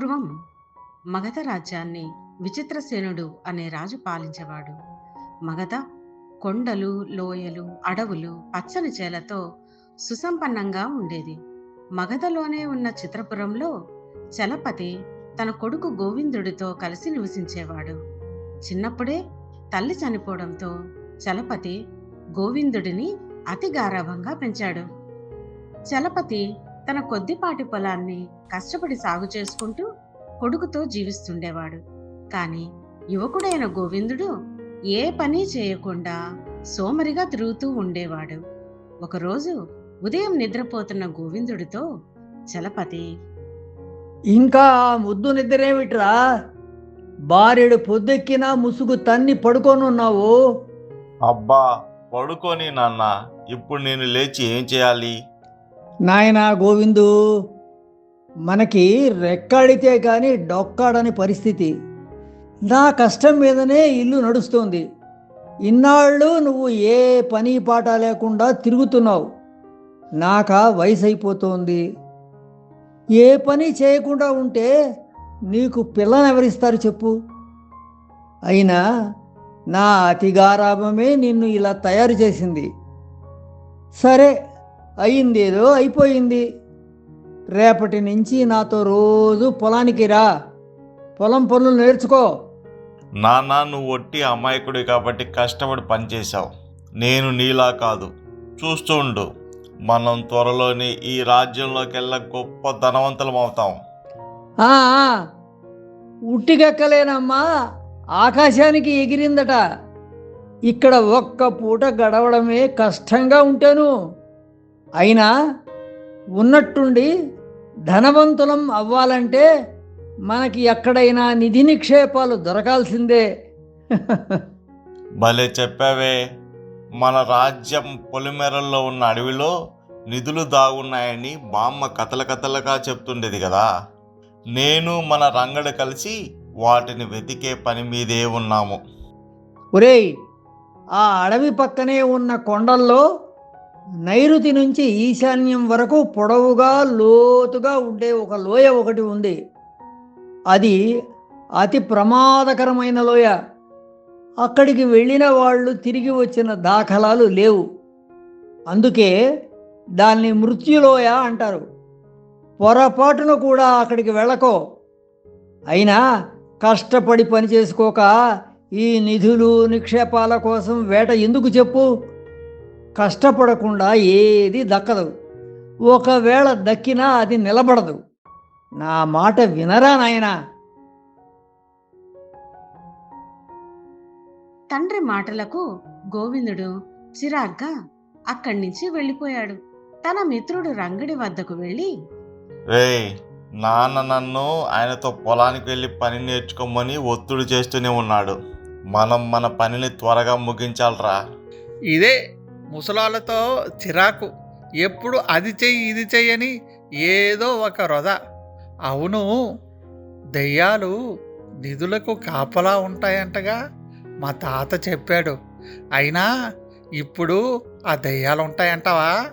పూర్వం మగధ రాజ్యాన్ని విచిత్రసేనుడు అనే రాజు పాలించేవాడు. మగధ కొండలు లోయలు అడవులు పచ్చని చేలతో సుసంపన్నంగా ఉండేది. మగధలోనే ఉన్న చిత్రపురంలో చలపతి తన కొడుకు గోవిందుడితో కలిసి నివసించేవాడు. చిన్నప్పుడే తల్లి చనిపోవడంతో చలపతి గోవిందుడిని అతి గారాభంగా పెంచాడు. చలపతి తన కొద్దిపాటి పొలాన్ని కష్టపడి సాగు చేసుకుంటూ కొడుకుతో జీవిస్తుండేవాడు. కాని యువకుడైన గోవిందుడు ఏ పని చేయకుండా సోమరిగా తిరుగుతూ ఉండేవాడు. ఒకరోజు ఉదయం నిద్రపోతున్న గోవిందుడితో చలపతి ఇంకా ముద్దు నిద్రేమిట్రా? బారెడు పొద్దెక్కినా ముసుగు తన్ని పడుకోనున్నావు? అబ్బా పడుకొని నాన్న ఇప్పుడు నేను లేచి ఏం చేయాలి? నాయనా గోవిందు మనకి రెక్కాడితే కానీ డొక్కాడని పరిస్థితి. నా కష్టం మీదనే ఇల్లు నడుస్తోంది. ఇన్నాళ్ళు నువ్వు ఏ పని పాట లేకుండా తిరుగుతున్నావు. నాకా వయసు అయిపోతోంది ఏ పని చేయకుండా ఉంటే నీకు పిల్లనెవరిస్తారు చెప్పు. అయినా నా అతిగారాభమే నిన్ను ఇలా తయారు చేసింది. సరే అయిందేదో అయిపోయింది. రేపటి నుంచి నాతో రోజు పొలానికి రా. పొలం పనులు నేర్చుకో. నాన్న నువ్వు ఒట్టి అమాయకుడి కాబట్టి కష్టపడి పనిచేశావు. నేను నీలా కాదు. చూస్తూ ఉండు. మనం త్వరలోనే ఈ రాజ్యంలోకెల్లా గొప్ప ధనవంతులం అవుతాం. ఉట్టిగెక్కలేనమ్మా. ఆకాశానికి ఎగిరిందట. ఇక్కడ ఒక్క పూట గడవడమే కష్టంగా ఉంటాను. అయినా ఉన్నట్టుండి ధనవంతులం అవ్వాలంటే మనకి ఎక్కడైనా నిధి నిక్షేపాలు దొరకాల్సిందే. భలే చెప్పావే. మన రాజ్యం పొలిమేరల్లో ఉన్న అడవిలో నిధులు దాగున్నాయని బామ్మ కథల కథలుగా చెప్తుండేది కదా. నేను మన రంగడు కలిసి వాటిని వెతికే పని మీదే ఉన్నాము. ఒరేయ్ ఆ అడవి పక్కనే ఉన్న కొండల్లో నైరుతి నుంచి ఈశాన్యం వరకు పొడవుగా లోతుగా ఉండే ఒక లోయ ఒకటి ఉంది. అది అతి ప్రమాదకరమైన లోయ. అక్కడికి వెళ్ళిన వాళ్ళు తిరిగి వచ్చిన దాఖలాలు లేవు. అందుకే దాన్ని మృత్యులోయ అంటారు. పొరపాటున కూడా అక్కడికి వెళ్ళకో. అయినా కష్టపడి పని చేసుకోక ఈ నిధులు నిక్షేపాల కోసం వేట ఎందుకు చెప్పు? కష్టపడకుండా ఏది దక్కదు. ఒకవేళ దక్కినా అది నిలబడదు. నా మాట వినరా నాయనా? తండ్రి మాటలకు గోవిందుడు చిరాగ్గా అక్కడి నుంచి వెళ్ళిపోయాడు. తన మిత్రుడు రంగడి వద్దకు వెళ్ళి రేయ్ నాన్న నన్ను ఆయనతో పొలానికి వెళ్ళి పని నేర్చుకోమని ఒత్తిడి చేస్తూనే ఉన్నాడు. మనం మన పనిని త్వరగా ముగించాలరా. ఇదే ముసలాళ్ళతో చిరాకు. ఎప్పుడు అది చెయ్యి ఇది చెయ్యని ఏదో ఒక రొద. అవును దెయ్యాలు నిధులకు కాపలా ఉంటాయంటగా మా తాత చెప్పాడు. అయినా ఇప్పుడు ఆ దెయ్యాలు ఉంటాయంటావా?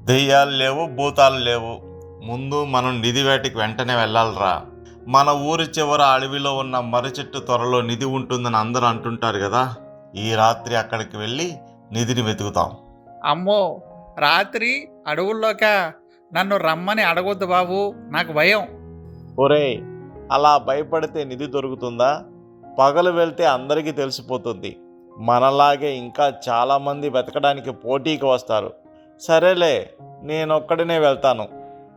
దెయ్యాలు లేవు భూతాలు లేవు. ముందు మనం నిధి వేటకి వెంటనే వెళ్ళాలిరా. మన ఊరి చివర అడవిలో ఉన్న మర్రి చెట్టు త్వరలో నిధి ఉంటుందని అందరూ అంటుంటారు కదా. ఈ రాత్రి అక్కడికి వెళ్ళి నిధిని వెతుకుతాం. అమ్మో రాత్రి అడవుల్లోక నన్ను రమ్మని అడగొద్దు బాబు నాకు భయం. ఒరే అలా భయపడితే నిధి దొరుకుతుందా? పగలు వెళ్తే అందరికీ తెలిసిపోతుంది. మనలాగే ఇంకా చాలామంది వెతకడానికి పోటీకి వస్తారు. సరేలే నేనొక్కడినే వెళ్తాను.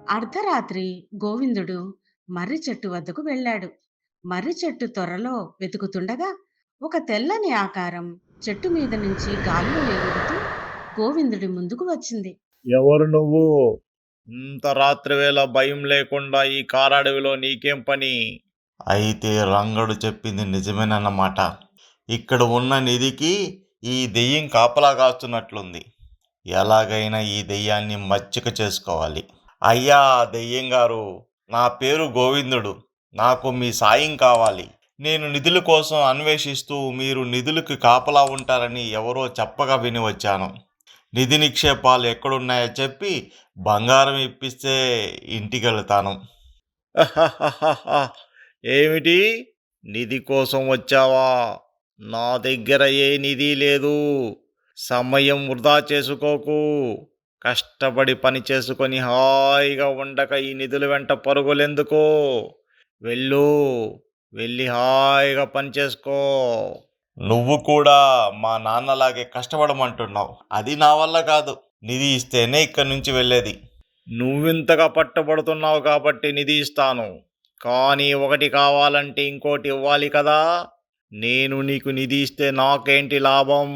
అర్ధరాత్రి గోవిందుడు మర్రి చెట్టు వద్దకు వెళ్ళాడు. మర్రి చెట్టు త్వరలో వెతుకుతుండగా ఒక తెల్లని ఆకారం చెట్టు మీద నుంచి గాలిలో ఎగురుతూ గోవిందుడి ముందుకు వచ్చింది. ఎవరు నువ్వు? ఇంత రాత్రి వేళ భయం లేకుండా ఈ కారడవిలో నీకేం పని? అయితే రంగడు చెప్పింది నిజమేనన్నమాట. ఇక్కడ ఉన్న నిధికి ఈ దెయ్యం కాపలా కాస్తున్నట్లుంది. ఎలాగైనా ఈ దెయ్యాన్ని మచ్చిక చేసుకోవాలి. అయ్యా దెయ్యం గారు నా పేరు గోవిందుడు. నాకు మీ సాయం కావాలి. నేను నిధుల కోసం అన్వేషిస్తూ మీరు నిధులకు కాపలా ఉంటారని ఎవరో చెప్పగా విని వచ్చాను. నిధి నిక్షేపాలు ఎక్కడున్నాయో చెప్పి బంగారం ఇప్పిస్తే ఇంటికి వెళ్తాను. ఏమిటి? నిధి కోసం వచ్చావా? నా దగ్గర ఏ నిధి లేదు. సమయం వృధా చేసుకోకు. కష్టపడి పని చేసుకొని హాయిగా ఉండక ఈ నిధుల వెంట పరుగులెందుకో? వెళ్ళు. వెళ్ళి హాయిగా పని చేసుకో. నువ్వు కూడా మా నాన్నలాగే కష్టపడమంటున్నావు. అది నా వల్ల కాదు. నిధి ఇస్తేనే ఇక్కడి నుంచి వెళ్ళేది. నువ్వింతగా పట్టుబడుతున్నావు కాబట్టి నిధి ఇస్తాను. కానీ ఒకటి కావాలంటే ఇంకోటి ఇవ్వాలి కదా. నేను నీకు నిధి ఇస్తే నాకేంటి లాభం?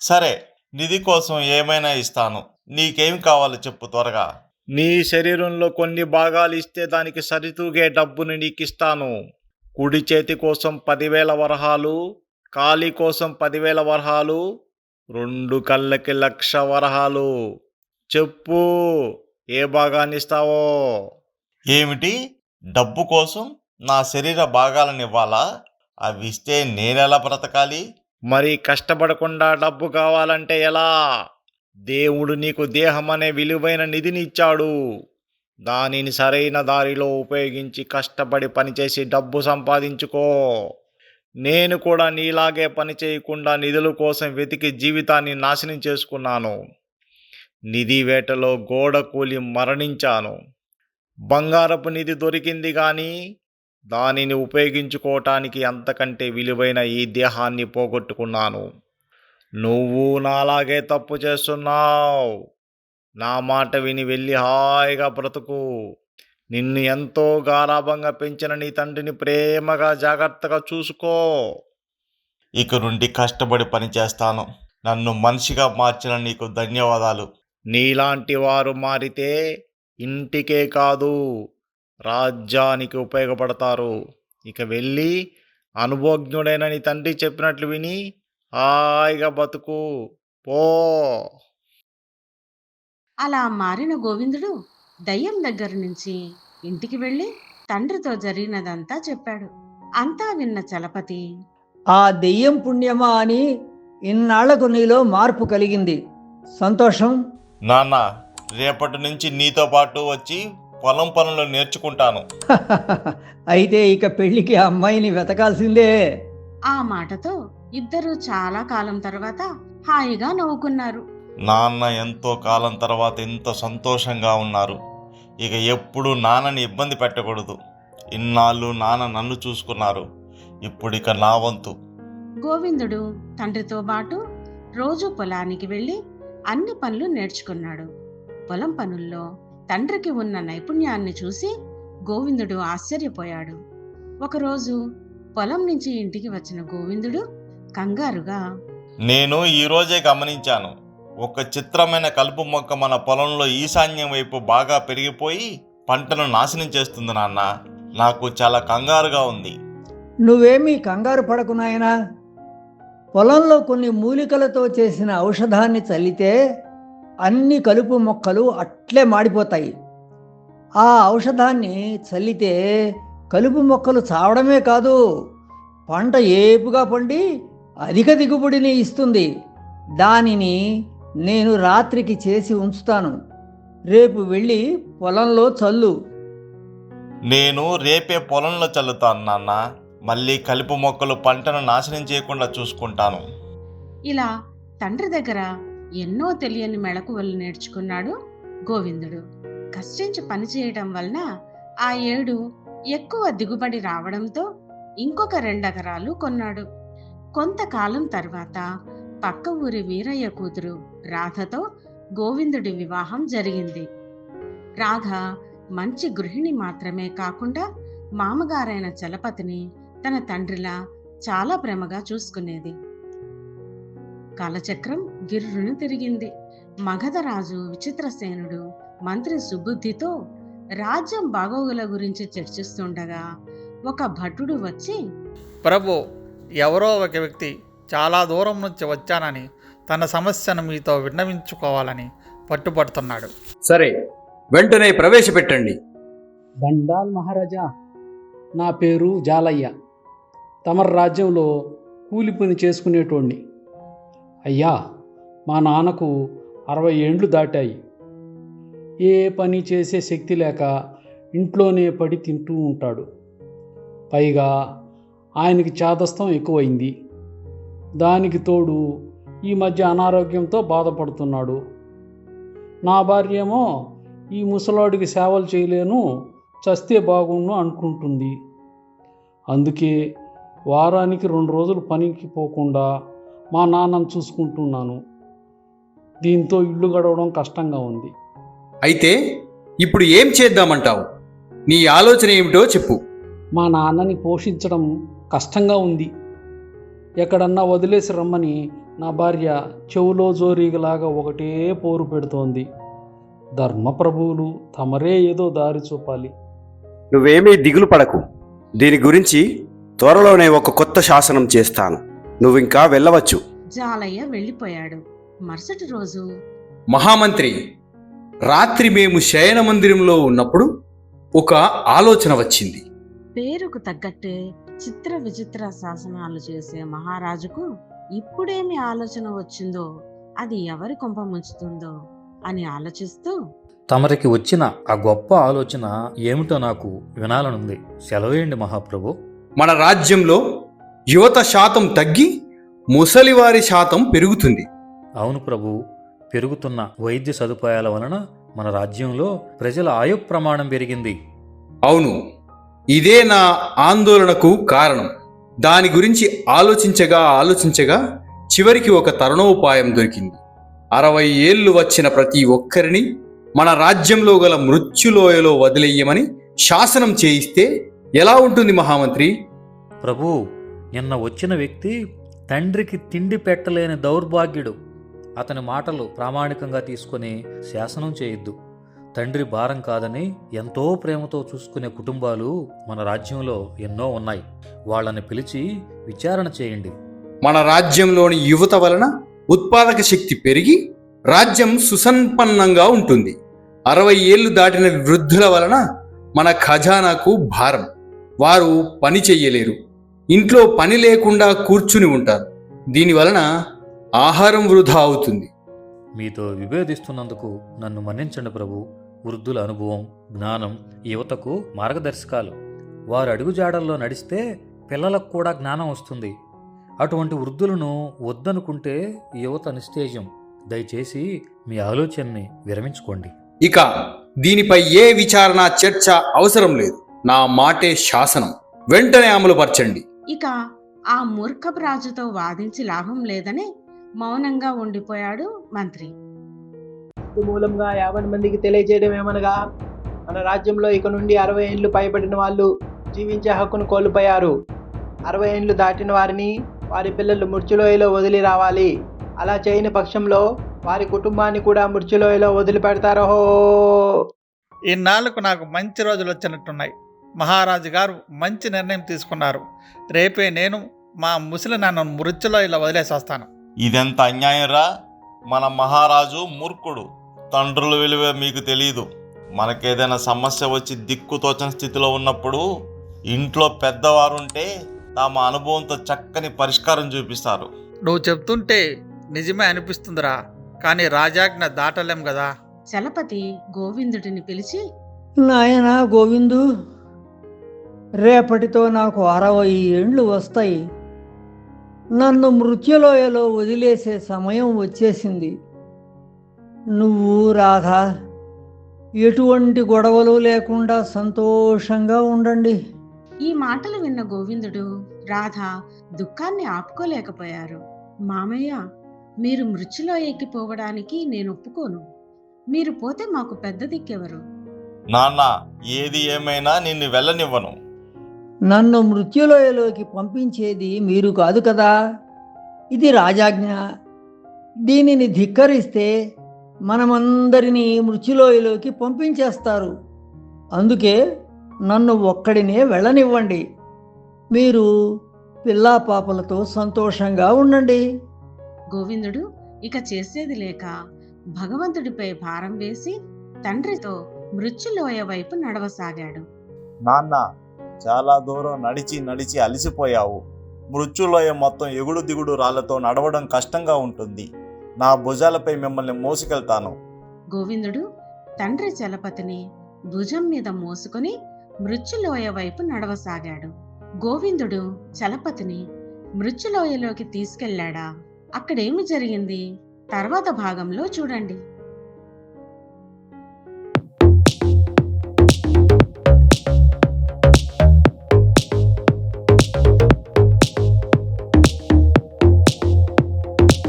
సరే నిధి కోసం ఏమైనా ఇస్తాను. నీకేం కావాలో చెప్పు త్వరగా. నీ శరీరంలో కొన్ని భాగాలు ఇస్తే దానికి సరితూగే డబ్బుని నీకు ఇస్తాను కుడి చేతి కోసం పదివేల వరహాలు కాలి కోసం పదివేల వరహాలు రెండు కళ్ళకి లక్ష వరహాలు. చెప్పు ఏ భాగాన్ని ఇస్తావో? ఏమిటి? డబ్బు కోసం నా శరీర భాగాలను ఇవ్వాలా? అవి ఇస్తే నేనెలా బ్రతకాలి? మరి కష్టపడకుండా డబ్బు కావాలంటే ఎలా? దేవుడు నీకు దేహం అనే విలువైన నిధిని ఇచ్చాడు. దానిని సరైన దారిలో ఉపయోగించి కష్టపడి పనిచేసి డబ్బు సంపాదించుకో. నేను కూడా నీలాగే పని చేయకుండా నిధుల కోసం వెతికి జీవితాన్ని నాశనం చేసుకున్నాను. నిధి వేటలో గోడ కూలి మరణించాను. బంగారపు నిధి దొరికింది కానీ దానిని ఉపయోగించుకోవటానికి అంతకంటే విలువైన ఈ దేహాన్ని పోగొట్టుకున్నాను. నువ్వు నాలాగే తప్పు చేస్తున్నావు. నా మాట విని వెళ్ళి హాయిగా బ్రతుకు. నిన్ను ఎంతో గారాభంగా పెంచిన నీ తండ్రిని ప్రేమగా జాగ్రత్తగా చూసుకో. ఇక నుండి కష్టపడి పని చేస్తాను. నన్ను మనిషిగా మార్చిన నీకు ధన్యవాదాలు. నీలాంటి వారు మారితే ఇంటికే కాదు రాజ్యానికి ఉపయోగపడతారు. ఇక వెళ్ళి అనుభవజ్ఞుడైన నీ తండ్రి చెప్పినట్లు విని హాయిగా బతుకు. పో. అలా మారిన గోవిందుడు దయ్యం దగ్గర నుంచి ఇంటికి వెళ్ళి తండ్రితో జరిగినదంతా చెప్పాడు. అంతా విన్న చలపతి ఆ దెయ్యం పుణ్యమా అని ఇన్నాళ్ళకు నీలో మార్పు కలిగింది. సంతోషం? నాన్న రేపటి నుంచి నీతో పాటు వచ్చి పొలం పనులు నేర్చుకుంటాను. అయితే ఇక పెళ్ళికి అమ్మాయిని వెతకాల్సిందే. ఆ మాటతో ఇద్దరూ చాలా కాలం తర్వాత హాయిగా నవ్వుకున్నారు. నాన్న ఎంతో కాలం తర్వాత ఇంత సంతోషంగా ఉన్నారు. ఇక ఎప్పుడు నాన్నని ఇబ్బంది పెట్టకూడదు. ఇన్నాళ్ళు నాన్న నన్ను చూసుకున్నారు. ఇప్పుడు ఇక నా వంతు. గోవిందుడు తండ్రితో పాటు రోజు పొలానికి వెళ్ళి అన్ని పనులు నేర్చుకున్నాడు. పొలం పనుల్లో తండ్రికి ఉన్న నైపుణ్యాన్ని చూసి గోవిందుడు ఆశ్చర్యపోయాడు. ఒకరోజు పొలం నుంచి ఇంటికి వచ్చిన గోవిందుడు కంగారుగా నేను ఈరోజే గమనించాను. ఒక చిత్రమైన కలుపు మొక్క మన పొలంలో ఈశాన్యం వైపు బాగా పెరిగిపోయి పంటను నాశనం చేస్తుంది నాన్న. నాకు చాలా కంగారుగా ఉంది. నువ్వేమీ కంగారు పడకు నాయనా. పొలంలో కొన్ని మూలికలతో చేసిన ఔషధాన్ని చల్లితే అన్ని కలుపు మొక్కలు అట్లే మాడిపోతాయి. ఆ ఔషధాన్ని చల్లితే కలుపు మొక్కలు చావడమే కాదు పంట ఏపుగా పండి అధిక దిగుబడిని ఇస్తుంది. దానిని నేను రాత్రికి చేసి ఉంచుతాను. రేపు వెళ్ళి పొలంలో చల్లు. నేను రేపే పొలంలో చల్లుతాను నాన్న. మళ్ళీ కలుపు మొక్కలు పంటను నాశనం చేయకుండా చూసుకుంటాను. ఇలా తండ్రి దగ్గర ఎన్నో తెలియని మెళకువలు నేర్చుకున్నాడు గోవిందుడు. కష్టించి పనిచేయడం వలన ఆ ఏడు ఎక్కువ దిగుబడి రావడంతో ఇంకొక రెండెకరాలు కొన్నాడు. కొంతకాలం తర్వాత పక్క ఊరి వీరయ్య కూతురు రాధతో గోవిందుడి వివాహం జరిగింది. రాధ మంచి గృహిణి మాత్రమే కాకుండా మామగారైన చలపతిని తన తండ్రిలా చాలా ప్రేమగా చూసుకునేది. కాలచక్రం గిర్రును తిరిగింది. మగధరాజు విచిత్రసేనుడు మంత్రి సుబుద్ధితో రాజ్యం బాగోగుల గురించి చర్చిస్తుండగా ఒక భటుడు వచ్చి ప్రభు ఎవరో ఒక వ్యక్తి చాలా దూరం నుంచి వచ్చానని తన సమస్యను మీతో విన్నవించుకోవాలని పట్టుపడుతున్నాడు సరే వెంటనే ప్రవేశపెట్టండి. దండాల్ మహారాజా నా పేరు జాలయ్య. తమర రాజ్యంలో కూలి పని చేసుకునేటోడిని అయ్యా మా నాన్నకు అరవై ఏండ్లు దాటాయి. ఏ పని చేసే శక్తి లేక ఇంట్లోనే పడి తింటూ ఉంటాడు. పైగా ఆయనకి చాదస్తం ఎక్కువైంది. దానికి తోడు ఈ మధ్య అనారోగ్యంతో బాధపడుతున్నాడు. నా భార్య ఏమో ఈ ముసలాడికి సేవలు చేయలేను చస్తే బాగుండు అనుకుంటుంది. అందుకే వారానికి రెండు రోజులు పనికి పోకుండా మా నాన్నను చూసుకుంటున్నాను. దీంతో ఇల్లు గడవడం కష్టంగా ఉంది. అయితే ఇప్పుడు ఏం చేద్దామంటావు? నీ ఆలోచన ఏమిటో చెప్పు. మా నాన్నని పోషించడం కష్టంగా ఉంది. ఎక్కడన్నా వదిలేసి రమ్మని నా భార్య చెవులో జోరీగలాగా ఒకటే పోరు పెడుతోంది. ధర్మప్రభువులు తమరే ఏదో దారి చూపాలి. నువ్వేమీ దిగులు పడకు. దీని గురించి త్వరలోనే ఒక కొత్త శాసనం చేస్తాను. నువ్వింకా వెళ్ళవచ్చు. జాలయ్య వెళ్ళిపోయాడు. మరుసటి రోజు మహామంత్రి రాత్రి మేము శయన మందిరంలో ఉన్నప్పుడు ఒక ఆలోచన వచ్చింది. పేరుకు తగ్గట్టే చిత్ర విచిత్ర శాసనాలు చేసే మహారాజుకు ఇప్పుడేమి ఆలోచన వచ్చిందో అది ఎవరి కొంప ముంచుతుందో అని ఆలోచిస్తూ తమరికి వచ్చిన ఆ గొప్ప ఆలోచన ఏమిటో నాకు వినాలనుంది. సెలవేయండి మహాప్రభు. మన రాజ్యంలో యువత శాతం తగ్గి ముసలివారి శాతం పెరుగుతుంది. అవును ప్రభు పెరుగుతున్న వైద్య సదుపాయాల వలన మన రాజ్యంలో ప్రజల ఆయు ప్రమాణం పెరిగింది. అవును ఇదే నా ఆందోళనకు కారణం. దాని గురించి ఆలోచించగా ఆలోచించగా చివరికి ఒక తరుణోపాయం దొరికింది. అరవై ఏళ్ళు వచ్చిన ప్రతి ఒక్కరిని మన రాజ్యంలో గల మృత్యులోయలో వదిలేయమని శాసనం చేయిస్తే ఎలా ఉంటుంది మహామంత్రి? ప్రభు నిన్న వచ్చిన వ్యక్తి తండ్రికి తిండి పెట్టలేని దౌర్భాగ్యుడు. అతని మాటలు ప్రామాణికంగా తీసుకొని శాసనం చేయొద్దు. తండ్రి భారం కాదని ఎంతో ప్రేమతో చూసుకునే కుటుంబాలు మన రాజ్యంలో ఎన్నో ఉన్నాయి. వాళ్ళని పిలిచి విచారణ చేయండి. మన రాజ్యంలోని యువత వలన ఉత్పాదక శక్తి పెరిగి రాజ్యం సుసంపన్నంగా ఉంటుంది. అరవై ఏళ్ళు దాటిన వృద్ధుల వలన మన ఖజానాకు భారం. వారు పని చెయ్యలేరు. ఇంట్లో పని లేకుండా కూర్చుని ఉంటారు. దీని వలన ఆహారం వృధా అవుతుంది. మీతో విభేదిస్తున్నందుకు నన్ను మన్నించండి ప్రభు. వృద్ధుల అనుభవం జ్ఞానం యువతకు మార్గదర్శకాలు. వారు అడుగుజాడల్లో నడిస్తే పిల్లలకు కూడా జ్ఞానం వస్తుంది. అటువంటి వృద్ధులను వద్దనుకుంటే యువత నిస్తేజం. దయచేసి మీ ఆలోచనని విరమించుకోండి. ఇక దీనిపై ఏ విచారణ చర్చ అవసరం లేదు. నా మాటే శాసనం. వెంటనే అమలుపరచండి. ఇక ఆ మూర్ఖపు రాజుతో వాదించి లాభం లేదని మౌనంగా ఉండిపోయాడు మంత్రి. మూలంగా యాభై మందికి తెలియజేయడం ఏమనగా మన రాజ్యంలో ఇక నుండి అరవై ఏళ్ళు పైబడిన వాళ్ళు జీవించే హక్కును కోల్పోయారు. అరవై ఏళ్ళు దాటిన వారిని వారి పిల్లలు మృత్యులోయలో వదిలి రావాలి. అలా చేయని పక్షంలో వారి కుటుంబాన్ని కూడా మృత్యులోయలో వదిలిపెడతారో. ఇన్నాళ్ళకు నాకు మంచి రోజులు వచ్చినట్టున్నాయి. మహారాజు గారు మంచి నిర్ణయం తీసుకున్నారు. రేపే నేను మా ముసలి నాన్నను మృత్యులో ఇలా వదిలేసి వస్తాను ఇదెంత అన్యాయంరా మన మహారాజు మూర్ఖుడు. తండ్రుల విలువ మీకు తెలియదు మనకేదైనా సమస్య వచ్చి దిక్కుతోచని స్థితిలో ఉన్నప్పుడు ఇంట్లో పెద్దవారుంటే తమ అనుభవంతో చక్కని పరిష్కారం చూపిస్తారు. నువ్వు చెప్తుంటే నిజమే అనిపిస్తుందిరా. కానీ రాజాజ్ఞ దాటలేం కదా. చలపతి గోవిందుడిని పిలిచి నాయనా గోవిందు రేపటితో నాకు అరవై ఏండ్లు వస్తాయి. నన్ను మృత్యులోయలో వదిలేసే సమయం వచ్చేసింది. నువ్వు రాధా ఎటువంటి గొడవలు లేకుండా సంతోషంగా ఉండండి. ఈ మాటలు విన్న గోవిందుడు రాధ దుఃఖాన్ని ఆపుకోలేకపోయారు. మామయ్య మీరు మృత్యులో ఎక్కిపోవడానికి నేను ఒప్పుకోను. మీరు పోతే మాకు పెద్ద దిక్కెవరు? నాన్న ఏది ఏమైనా నిన్ను వెళ్ళనివ్వను. నన్ను మృత్యులోయలోకి పంపించేది మీరు కాదు కదా. ఇది రాజాజ్ఞ. దీనిని ధిక్కరిస్తే మనమందరినీ మృత్యులోయలోకి పంపించేస్తారు. అందుకే నన్ను ఒక్కడినే వెళ్ళనివ్వండి. మీరు పిల్లా పాపలతో సంతోషంగా ఉండండి. గోవిందుడు ఇక చేసేది లేక భగవంతుడిపై భారం వేసి తండ్రితో మృత్యులోయ వైపు నడవసాగాడు. నాన్న చాలా దూరం నడిచి నడిచి అలసిపోయావు. మృత్యులోయ మొత్తం ఎగుడు దిగుడు రాళ్ళతో నడవడం కష్టంగా ఉంటుంది. నా భుజాలపై మిమ్మల్ని మోసుకెళ్తాను. గోవిందుడు తండ్రి చలపతిని భుజం మీద మోసుకొని మృత్యులోయ వైపు నడవసాగాడు. గోవిందుడు చలపతిని మృత్యులోయలోకి తీసుకెళ్ళాడా అక్కడేమి జరిగింది? తర్వాత భాగంలో చూడండి.